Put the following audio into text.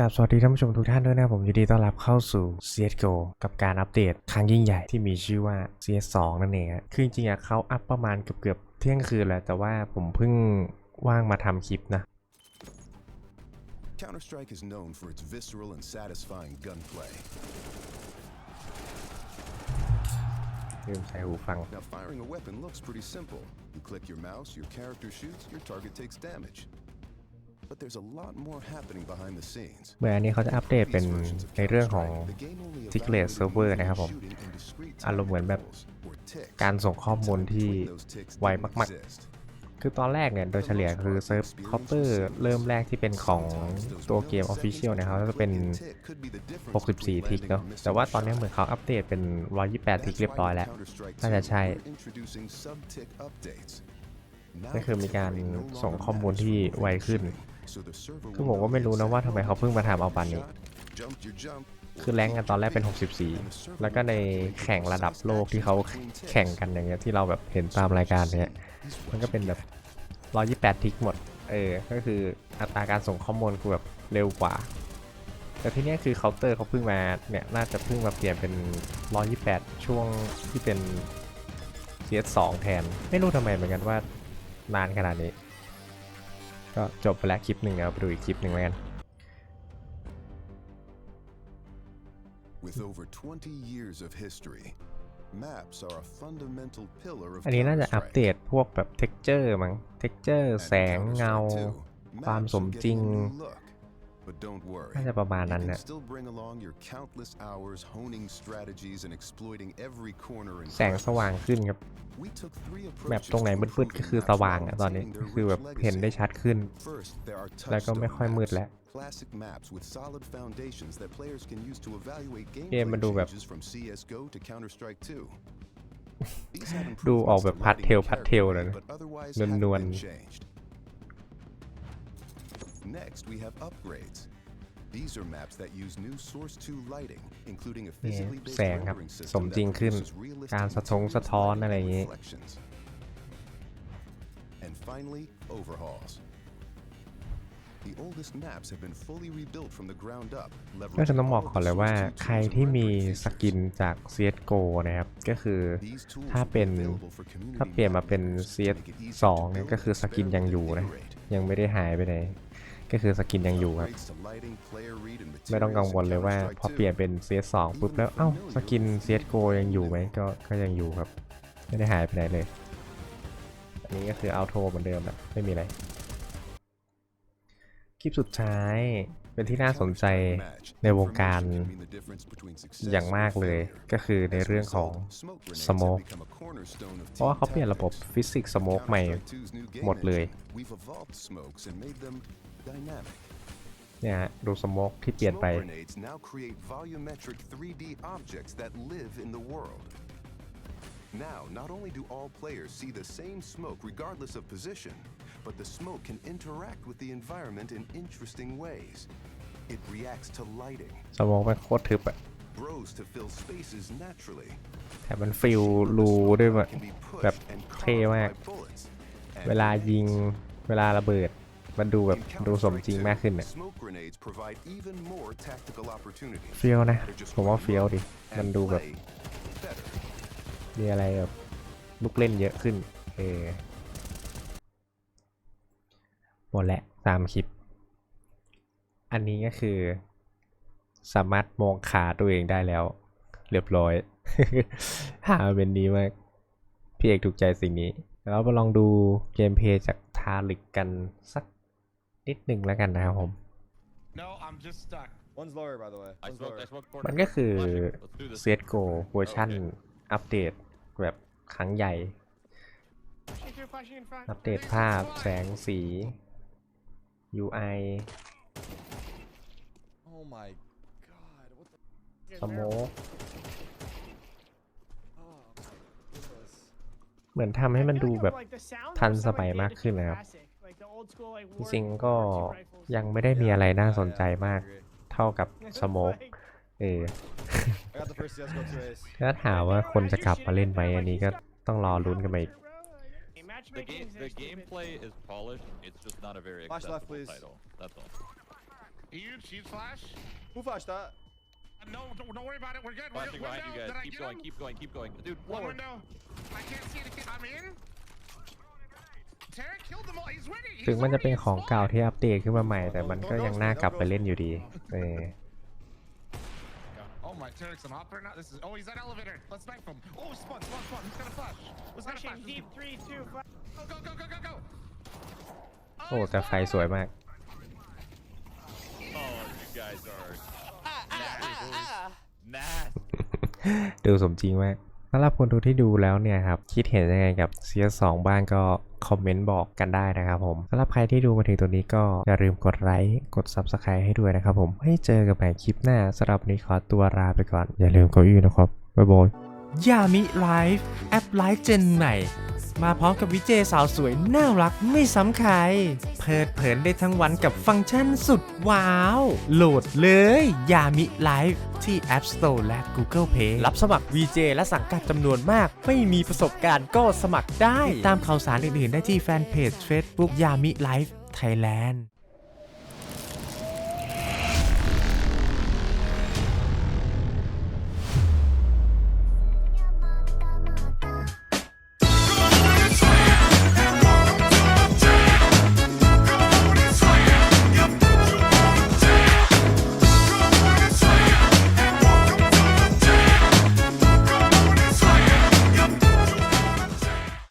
กับสวัสดีท่านผู้ชมทุกท่านด้วยนะครับผมยินดีต้อนรับเข้าสู่ CSGO กับการอัปเดตครั้งยิ่งใหญ่ที่มีชื่อว่า CS2 นั่นเองฮะคือจริงๆอะเขาอัปประมาณเกือบๆเที่ยงคืนแหละแต่ว่าผมเพิ่งว่างมาทำคลิปนะ Counter Strike is known for its visceral and satisfying gunplay. ลืมใส่หูฟัง Now, firing a weapon looks pretty simple. You click your mouse, your character shoots, your target takes damage. But there's a lot more happening behind the scenes. เมื่ออันนี้เขาจะอัปเดตเป็น Previous versions of ในเรื่องของ Counter-Strike, the game only Secret evaluated Server movement นะครับผม and shooting in discrete อารมณ์เหมือนแบบ intervals, or ticks. การส่งข้อมูล Time ที่ between those ticks ไว didn't มาก exist. ๆคือตอนแรกเนี่ย โดยเฉลี่ยคือเซิร์ฟเคาน์เตอร์เริ่มแรกที่เป็นของตัวเกม Official เนะครับก็จะเป็น 64 ทิกเนาะ แต่ว่าตอนนี้เหมือนเขาอัปเดตเป็น 128 ทิกเรียบร้อยแล้ว น่าจะใช่ก็คือมีการส่งข้อมูลที่ไวขึ้น คือผมก็ไม่รู้นะว่าทำไมเขาเพิ่งมาทำเอาปันนี้ คือแรงกันตอนแรกเป็น 64 แล้วก็ในแข่งระดับโลกที่เขาแข่งกันอย่างเงี้ยที่เราแบบเห็นตามรายการเนี้ย มันก็เป็นแบบ 128 ทิกหมด เออ ก็คืออัตราการส่งข้อมูลคือแบบเร็วกว่า แต่ที่เนี้ยคือเคาน์เตอร์เขาเพิ่งมาเนี่ยน่าจะเพิ่งมาเปลี่ยนเป็น 128 ช่วงที่เป็น CS2 แทน ไม่รู้ทำไมเหมือนกันว่านานขนาดนี้ ก็จบไปแล้วคลิปหนึ่งเอาไปดูอีกคลิปหนึ่งแล้วกัน With over 20 years of history, maps are a fundamental pillar of อันนี้น่าจะอัป Counter-Strike. เดตพวกแบบ texture มั้ง texture And แสง Counter-Strike เงา 2, ความ maps ส are ม getting จริง a new look. But don't worry. น่าจะประมาณ You นั้น can เนี่ย still bring along your countless hours honing strategies and exploiting every corner and แสงสว่างขึ้นครับ We took three แบบ approaches ตรงไหน to มืด improving ๆ ก็คือ maps สว่าง while อะตอนนี้ maintaining their คือแบบ rich เห็นได้ legacy. ชัดขึ้น First, there are แล้วก็ไม่ touchstone ค่อยมืด maps, แล้ว classic maps with solid foundations that players can use to evaluate เกมมัน gameplay ดูแบบ changes from CS:GO to Counter-Strike 2. These have ดูออก improvements แบบ to พัด lighting เทล and พัดเทล character เลย grade, นะ but otherwise นวล haven't นวล been changed. Next, we have upgrades. These are maps that use new Source 2 lighting, including a นี่ physically based แสงครับ rendering system สมจริง that ขึ้น produces realistic การสะทง materials, สะท้อน lighting, อะไรอย่าง and งี้ reflections. And finally, overhauls. The oldest maps have been fully rebuilt from the ground up, ก็จะ leveraging ต้องบอก all of ก่อน the เลยว่า Source 2ใคร tools and ที่มี rendering สกิน features. จาก CSGO นะครับ ก็คือ These tools ถ้า will be เป็น available for community ถ้าเปลี่ยนมาเป็น moderators to CS make it easier 2 to เนี่ย build, ก็คือสกินยังอยู่นะ experiment, ยังไม่ได้หายไปไหน ก็คือสกินยังอยู่ครับ ไม่ต้องกังวลเลยว่าพอเปลี่ยนเป็น CS2 ปุ๊บแล้ว เอ้า สกิน CSGO ยังอยู่ไหมก็ก็ยังอยู่ครับ ไม่ได้หายไปไหนเลย อันนี้ก็คือเอาโทเหมือนเดิมแหละไม่มีอะไร คลิปสุดท้าย เป็นที่น่าสนใจในวงการอย่างมากเลยก็คือในเรื่องของ Smoke เพราะว่าเขาเปลี่ยนระบบฟิสิกส์สโมกใหม่หมดเลยเนี่ยดูสโมกที่เปลี่ยนไป Smoke grenades now create volumetric 3D objects that live in the world. Now, not only do all players see the same smoke regardless of position, but the smoke can interact with the environment in interesting ways. It reacts to lighting, สโมกมันโคตรทึบอะ grows to fill spaces naturally, แถมมันฟิลรูด้วยว่ะ can be แบบ pushed and เท่ carved มาก by bullets. เวลายิงเวลาระเบิด มันดูแบบ ดูสมจริงมากขึ้นอะ Smoke grenades provide even more tactical opportunities. เฟียวนะ ผมว่าเฟียวดิ มันดูแบบ Play better. มีอะไรแบบลูกเล่นเยอะขึ้น เออ หมดแหละตามคลิป อันนี้ก็คือ สามารถมองขาตัวเองได้แล้ว เรียบร้อย หาเป็นดีมาก พี่เอกถูกใจสิ่งนี้ แล้วมาลองดูเกมเพลย์จากทาลิกกันสักนิดหนึ่งแล้วกันนะครับผม No, I'm just stuck. One's lower, by the way. I One's smoked, lower. I smoked มัน corner. ก็คือ Flashing. Let's do this. CSGO เวอร์ชัน Okay. อัปเดตแบบครั้งใหญ่ Flashing through, flashing in front. อัปเดตภาพแสงสี UI Oh my god. What the? สโมก Oh, goodness. เหมือนทำให้มันดูแบบ ทันสมัยมากขึ้นนะครับ จริงๆก็ยังไม่ได้มีอะไรน่าสนใจมากเท่ากับสโมกเออ I got the first CSGO 2 ace. ถ้าถามว่าคนจะกลับมาเล่นไหมอันนี้ก็ต้องรอลุ้นกันไปอีก The game, the gameplay is polished. It's just not a very Flash left, accessible please. title. That's all. Huge, huge flash. Who flashed that? Uh, No, don't, don't worry about it. We're good. We're Flashing good. behind you Window, guys. Did I Keep get going, him? keep going, keep going. Dude, One lower. window. I can't see anything. I'm in. Tarek killed them all. He's winning. ถึง He's มันจะเป็น already ของเก่า spawned. ที่อัปเดตขึ้นมาใหม่ แต่มันก็ยังน่ากลับไปเล่นอยู่ดีเออ Oh my, Tarek's an opera now. This is. Oh, he's at elevator. Let's knife him. Oh, spawn, spawn, spawn. Who's got a flash? Who's got a flash? Flashing deep. Three, two, flash. Go, go, go, go, go, go. โอ้แต่ไฟสวยมาก Oh, you guys are nasty. ดูสมจริงมากสำหรับคนดูที่ดูแล้วเนี่ยครับ คิดเห็นยังไงกับ CS2 บ้างก็คอมเมนต์บอกกันได้นะครับผมสำหรับใครที่ดูมาถึงตัวนี้ก็อย่าลืมกดไลค์กด Subscribe ให้ด้วยนะครับผมให้เจอกันใหม่คลิปหน้าสำหรับวันนี้ขอตัวลาไปก่อน อย่าลืมกดอีนะครับบ๊ายบายยามิไลฟ์แอปไลฟ์เจนใหม่ มาพร้อมกับวิเจสาวสวยน่ารักไม่ซ้ำใคร เพลิดเพลินได้ทั้งวันกับฟังก์ชันสุดว้าว โหลดเลยยามิไลฟ์ที่ App Store และ Google Play รับสมัคร VJ และสังกัดจำนวนมาก ไม่มีประสบการณ์ก็สมัครได้ ตามข่าวสารอื่นๆ ได้ที่แฟนเพจ Facebook ยามิไลฟ์ไทยแลนด์